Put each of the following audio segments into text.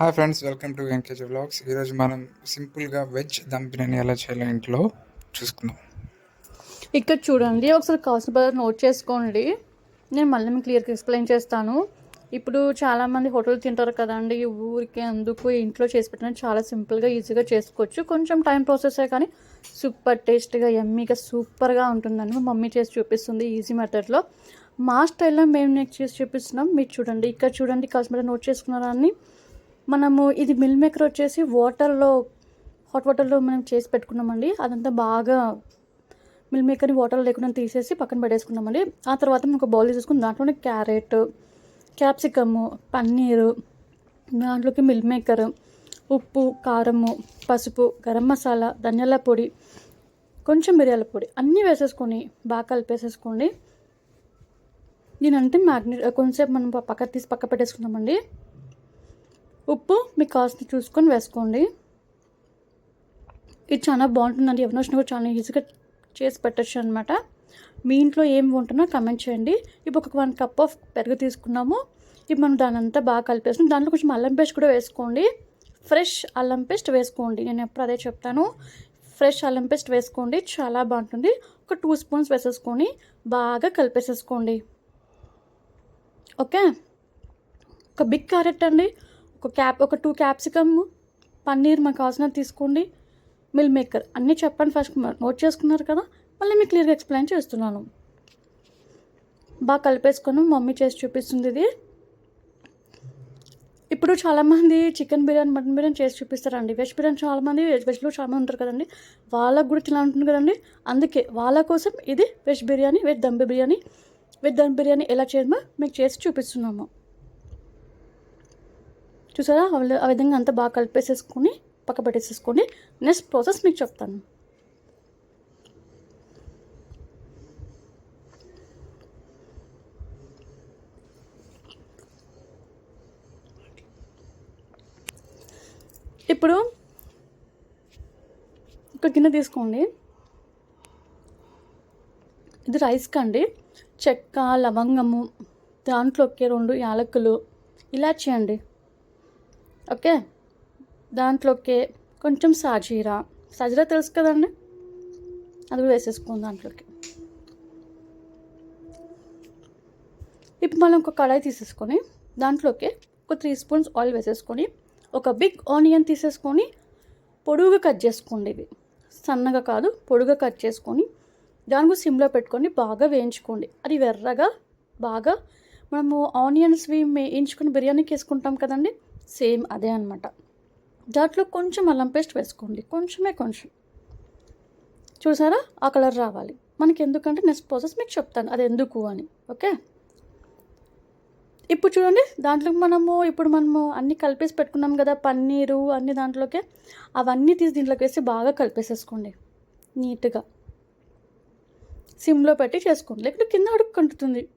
Hi friends welcome to వెంకేజ్ vlogs. ఈరోజు మనం సింపుల్గా వెజ్ దమ్ బిర్యానీ ఎలా చేయాలో ఇంట్లో చూసుకుందాం. ఇక్కడ చూడండి ఒకసారి కాస్ట్ బజార్ నోట్ చేసుకోండి. నేను మళ్ళీ మీకు క్లియర్గా ఎక్స్ప్లెయిన్ చేస్తాను. ఇప్పుడు చాలామంది హోటల్ తింటారు కదండి ఊరికి అందుకు ఇంట్లో చేసి పెట్టిన చాలా సింపుల్గా ఈజీగా చేసుకోవచ్చు. కొంచెం టైం ప్రాసెసే కానీ సూపర్ టేస్ట్గా ఎమ్మీగా సూపర్గా ఉంటుందని మా మమ్మీ చేసి చూపిస్తుంది ఈజీ మెథడ్లో మా స్టైల్లో మేము నెక్స్ట్ చేసి చూపిస్తున్నాం. మీరు చూడండి ఇక్కడ చూడండి కాస్ట్ బజార్ నోట్ చేసుకున్నారా అని మనము ఇది మిల్ మేకర్ వచ్చేసి వాటర్లో హాట్ వాటర్లో మనం చేసి పెట్టుకున్నామండి. అదంతా బాగా మిల్ మేకర్ని వాటర్ లేకుండా తీసేసి పక్కన పెట్టేసుకున్నామండి ఆ తర్వాత మనం ఒక బౌల్ తీసుకుని దాంట్లోనే క్యారెట్ క్యాప్సికము పన్నీరు దాంట్లోకి మిల్ మేకర్ ఉప్పు కారము పసుపు గరం మసాలా ధనియాల పొడి కొంచెం మిరియాల పొడి అన్నీ వేసేసుకొని బాగా కలిపేసేసుకోండి. దీనంటే మ్యాగ్నెట్ కొంచెంసేపు మనం పక్క తీసి పక్క పెట్టేసుకున్నామండి ఉప్పు మీ కాస్త చూసుకొని వేసుకోండి. ఇది చాలా బాగుంటుందండి. ఎవరినో వచ్చినా కూడా చాలా ఈజీగా చేసి పెట్టచ్చు అనమాట మీ ఇంట్లో ఏం ఉంటున్నా కమెంట్ చేయండి. ఇప్పుడు ఒక వన్ కప్ ఆఫ్ పెరుగు తీసుకున్నాము. ఇప్పుడు మనం దాని అంతా బాగా కలిపేసుకుని దాంట్లో కొంచెం అల్లం పేస్ట్ కూడా వేసుకోండి. ఫ్రెష్ అల్లం పేస్ట్ వేసుకోండి. నేను ఎప్పుడు అదే చెప్తాను. ఫ్రెష్ అల్లం పేస్ట్ వేసుకోండి. చాలా బాగుంటుంది. ఒక టూ స్పూన్స్ వేసేసుకొని బాగా కలిపేసేసుకోండి. ఓకే ఒక బిగ్ క్యారెట్ అండి. ఒక క్యాప్ ఒక టూ క్యాప్సికమ్ పన్నీర్ మాకు కావాల్సినది తీసుకోండి. మిల్ మేకర్ అన్నీ చెప్పండి ఫస్ట్ నోట్ చేసుకున్నారు కదా? మళ్ళీ మీకు క్లియర్గా ఎక్స్ప్లెయిన్ చేస్తున్నాను. బాగా కలిపేసుకొని మమ్మీ చేసి చూపిస్తుంది ఇది. ఇప్పుడు చాలామంది చికెన్ బిర్యానీ మటన్ బిర్యానీ చేసి చూపిస్తారండి. వెజ్ బిర్యానీ చాలామంది వెజ్ వెజ్లో చాలామంది ఉంటారు కదండి. వాళ్ళకు కూడా తిలా ఉంటుంది కదండి. అందుకే వాళ్ళ కోసం ఇది veg biryani veg dum biryani veg dum biryani ఎలా చేయమో మీకు చేసి చూపిస్తున్నాము. చూసారా? ఆ విధంగా అంతా బాగా కలిపేసేసుకొని పక్క పెట్టేసేసుకొని నెక్స్ట్ ప్రాసెస్ మీకు చెప్తాను. ఇప్పుడు ఒక గిన్నె తీసుకోండి. ఇది రైస్ కండి చెక్క లవంగము దాంట్లోకి రెండు యాలకులు ఇలా చేయండి ఓకే. దాంట్లోకి కొంచెం సాజీరా. సాజీరా తెలుసు కదండి? అది కూడా వేసేసుకోండి దాంట్లోకి. ఇప్పుడు మనం ఒక కడాయి తీసేసుకొని దాంట్లోకి ఒక త్రీ స్పూన్స్ ఆయిల్ వేసేసుకొని ఒక బిగ్ ఆనియన్ తీసేసుకొని పొడుగుగా కట్ చేసుకోండి ఇది. సన్నగా కాదు పొడుగా కట్ చేసుకొని దానికి సిమ్లో పెట్టుకొని బాగా వేయించుకోండి. అది వెర్రగా బాగా మనము ఆనియన్స్వి వేయించుకుని బిర్యానీకి వేసుకుంటాం కదండి? సేమ్ అదే అనమాట దాంట్లో కొంచెం అల్లం పేస్ట్ వేసుకోండి. కొంచెమే కొంచెం. చూసారా? ఆ కలర్ రావాలి. మనకి ఎందుకంటే నెక్స్ట్ ప్రాసెస్ మీకు చెప్తాను. అది ఎందుకు అని. ఓకే? ఇప్పుడు చూడండి. దాంట్లో మనము ఇప్పుడు మనము అన్నీ కలిపేసి పెట్టుకున్నాం కదా పన్నీరు అన్ని దాంట్లోకే. అవన్నీ తీసి దీంట్లోకి వేసి బాగా కలిపేసేసుకోండి. నీట్గా. సిమ్లో పెట్టి చేసుకోండి. లేకుంటే కింద అడుక్కుంటుంది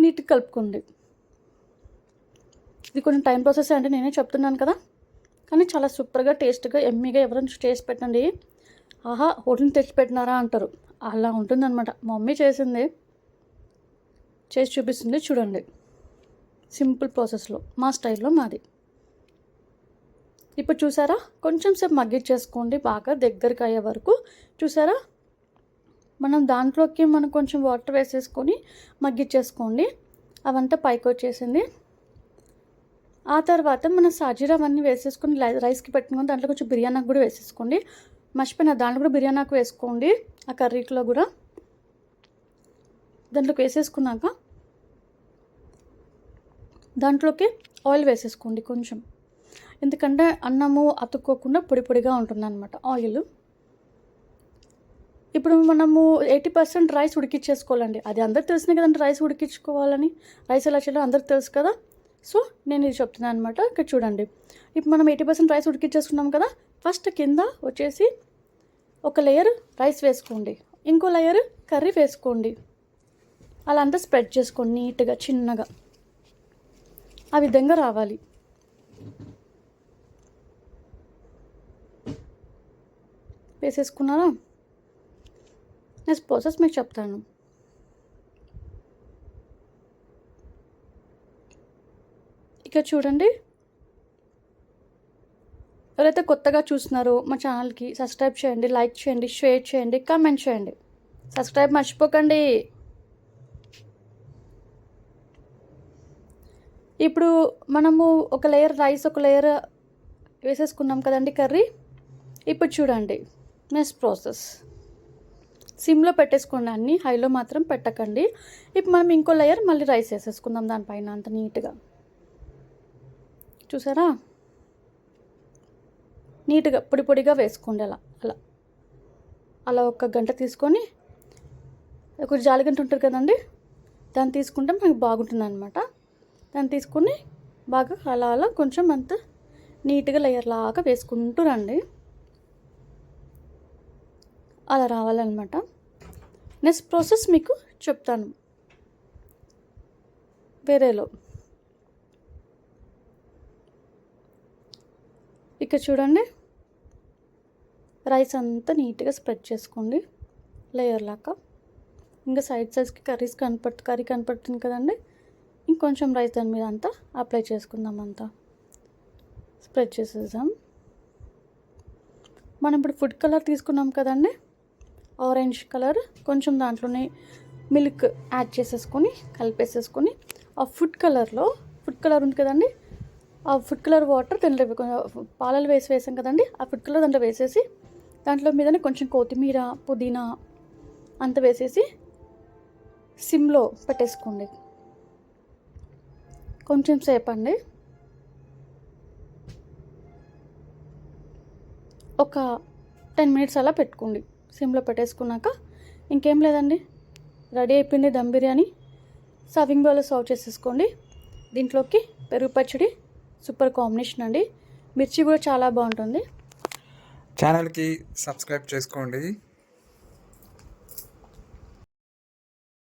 నీట్గా కలుపుకోండి. ఇది కొంచెం టైం ప్రాసెస్ అంటే నేనే చెప్తున్నాను కదా. కానీ చాలా సూపర్గా టేస్ట్గా ఎమ్మీగా ఎవరైనా చేసి పెట్టండి. ఆహా హోటల్ని తెచ్చి పెట్టినారా అంటారు. అలా ఉంటుందన్నమాట. మా మమ్మీ చేసింది. చేసి చూపిస్తుంది చూడండి. సింపుల్ ప్రాసెస్లో మా స్టైల్లో మాది. ఇప్పుడు చూసారా? కొంచెం సేపు మగ్గిచ్చేసుకోండి బాగా దగ్గరికి అయ్యే వరకు. చూసారా? మనం దాంట్లోకి మనం కొంచెం వాటర్ వేసేసుకొని మగ్గిచ్చేసుకోండి అవంతా పైకి వచ్చేసింది. ఆ తర్వాత మనం సాజీరా అవన్నీ వేసేసుకుని రైస్కి పెట్టుకుని దాంట్లో కొంచెం బిర్యానీ కూడా వేసేసుకోండి. మర్చిపోయిన దాంట్లో కూడా బిర్యానీ వేసుకోండి ఆ కర్రీలో కూడా. దాంట్లోకి వేసేసుకున్నాక దాంట్లోకి ఆయిల్ వేసేసుకోండి కొంచెం. ఎందుకంటే అన్నము అతుక్కోకుండా పొడి పొడిగా ఉంటుందన్నమాట ఆయిల్ ఇప్పుడు మనము ఎయిటీ పర్సెంట్ రైస్ ఉడికించేసుకోవాలండి అది అందరికి తెలిసిన కదండి రైస్ ఉడికించుకోవాలని. రైస్ ఎలా చేయాలో అందరికి తెలుసు కదా. సో నేను ఇది చెప్తున్నాను అనమాట ఇక్కడ చూడండి. ఇప్పుడు మనం ఎయిటీ పర్సెంట్ రైస్ ఉడికించేసుకున్నాం కదా ఫస్ట్ కింద వచ్చేసి ఒక లేయర్ రైస్ వేసుకోండి. ఇంకో లేయర్ కర్రీ వేసుకోండి. అలా అంతా స్ప్రెడ్ చేసుకోండి నీట్గా చిన్నగా. ఆ విధంగా రావాలి. వేసేసుకున్నారా? నెక్స్ట్ ప్రాసెస్ మీకు చెప్తాను. ఇక చూడండి. ఎవరైతే కొత్తగా చూస్తున్నారో మా ఛానల్కి సబ్స్క్రైబ్ చేయండి లైక్ చేయండి షేర్ చేయండి కామెంట్ చేయండి. సబ్స్క్రైబ్ మర్చిపోకండి. ఇప్పుడు మనము ఒక లేయర్ రైస్ ఒక లేయర్ వేసేసుకున్నాం కదండి కర్రీ. ఇప్పుడు చూడండి నెక్స్ట్ ప్రాసెస్. సిమ్లో పెట్టేసుకోండి అన్ని హైలో మాత్రం పెట్టకండి. ఇప్పుడు మనం ఇంకో లేయర్ మళ్ళీ రైస్ వేసేసుకుందాం దానిపైన అంత నీట్గా. చూసారా? నీట్గా పొడి పొడిగా వేసుకోండి అలా అలా. అలా ఒక గంట తీసుకొని ఒక జాలిగంట ఉంటుంది కదండి? దాన్ని తీసుకుంటే మనకు బాగుంటుంది అనమాట దాన్ని తీసుకొని బాగా అలా అలా కొంచెం అంత నీట్గా లేయర్ లాగా వేసుకుంటూ రండి. అలా రావాలన్నమాట. నెక్స్ట్ ప్రాసెస్ మీకు చెప్తాను. వేరేలో. ఇక్కడ చూడండి. రైస్ అంతా నీట్గా స్ప్రెడ్ చేసుకోండి. లేయర్ లాగా. ఇంకా సైడ్ సైడ్స్కి కర్రీస్ కనపడుతుంది కర్రీ కనపడుతుంది కదండి. ఇంకొంచెం రైస్ దాని మీద అంతా అప్లై చేసుకుందాం అంతా. స్ప్రెడ్ చేసేద్దాం. మనం ఇప్పుడు ఫుడ్ కలర్ తీసుకున్నాం కదండి. Orange colour. కొంచెం దాంట్లోనే మిల్క్ యాడ్ చేసేసుకొని కలిపేసేసుకొని ఆ ఫుడ్ కలర్లో ఫుడ్ కలర్ ఉంది కదండి. ఆ ఫుడ్ కలర్ వాటర్ దాంట్లో పాలలు వేసి వేసాం కదండి ఆ ఫుడ్ కలర్ దాంట్లో వేసేసి దాంట్లో మీదనే కొంచెం కొత్తిమీర పుదీనా అంత వేసేసి సిమ్లో పెట్టేసుకోండి. కొంచెం సేపు అండి. ఒక టెన్ మినిట్స్ అలా పెట్టుకోండి. సిమ్లో పెట్టేసుకున్నాక ఇంకేం లేదండి. రెడీ అయిపోయింది దమ్ బిర్యానీ. సర్వింగ్ బౌల్లో సర్వ్ చేసేసుకోండి. దీంట్లోకి పెరుగు పచ్చడి సూపర్ కాంబినేషన్ అండి. మిర్చి కూడా చాలా బాగుంటుంది. ఛానల్కి సబ్స్క్రైబ్ చేసుకోండి.